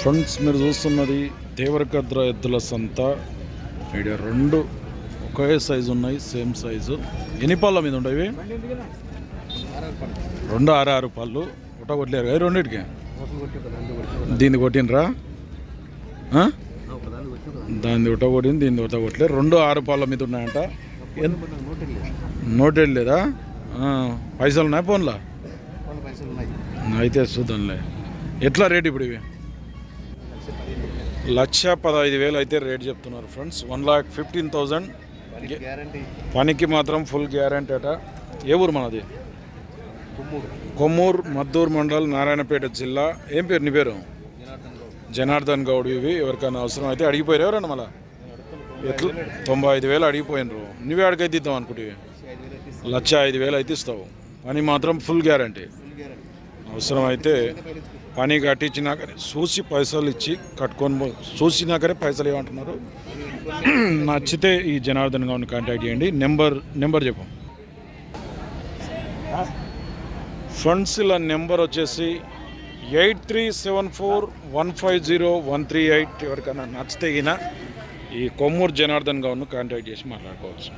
Friends మీరు చూస్తున్నది దేవరకద్ర ఎద్దుల సంత. ఇక్కడ రెండు ఒకే సైజు ఉన్నాయి సేమ్ సైజు ఎన్ని పళ్ళ మీద ఉంటాయి రెండు ఆరు ఆరు పళ్ళు. ఒకట కొట్టలేరు కదా రెండింటికి? దీన్ని కొట్టినరా దాన్ని ఒకట కొట్టింది దీన్ని ఒకట కొట్టలేరు రెండు ఆరు పళ్ళ మీద ఉన్నాయంట. ఎన్- నోట్ లేదా? పైసలు ఉన్నాయి ఫోన్లా? అయితే చూద్దాంలే. ఎట్లా రేట్ ఇప్పుడు ఇవి? లక్ష పదహైదు వేలు అయితే రేట్ చెప్తున్నారు friends. One lakh fifteen thousand పనికి మాత్రం ఫుల్ గ్యారంటీ అట. ఏ ఊరు మనది? కొమ్మూరు. మద్దూరు మండల్ నారాయణపేట జిల్లా. ఏం పేరు నీ పేరు? జనార్దన్ గౌడ్. ఇవి. ఎవరికైనా అవసరం అయితే అడిగిపోయారు ఎవరన్నా మళ్ళా? ఎట్లా? తొంభై ఐదు వేలు అడిగిపోయినరు. నువ్వే అడిగైతే ఇద్దాం అనుకుంటే లక్ష ఐదు వేలు అయితే ఇస్తావు. పని మాత్రం ఫుల్ గ్యారంటీ. అవసరమైతే పని కట్టించినాకనే చూసి పైసలు ఇచ్చి కట్టుకొని చూసినాకనే పైసలు ఏమంటున్నారు నచ్చితే ఈ జనార్దన్ గౌడ్ని కాంటాక్ట్ చేయండి. నెంబర్ నెంబర్ చెప్పం. ఫ్రెండ్స్ ఇలా నెంబర్ వచ్చేసి eight three seven four one five zero one three eight ఎవరికైనా నచ్చితే ఈ కొమ్మూరు జనార్దన్ గౌడ్ను కాంటాక్ట్ చేసి మాట్లాడుకోవచ్చు.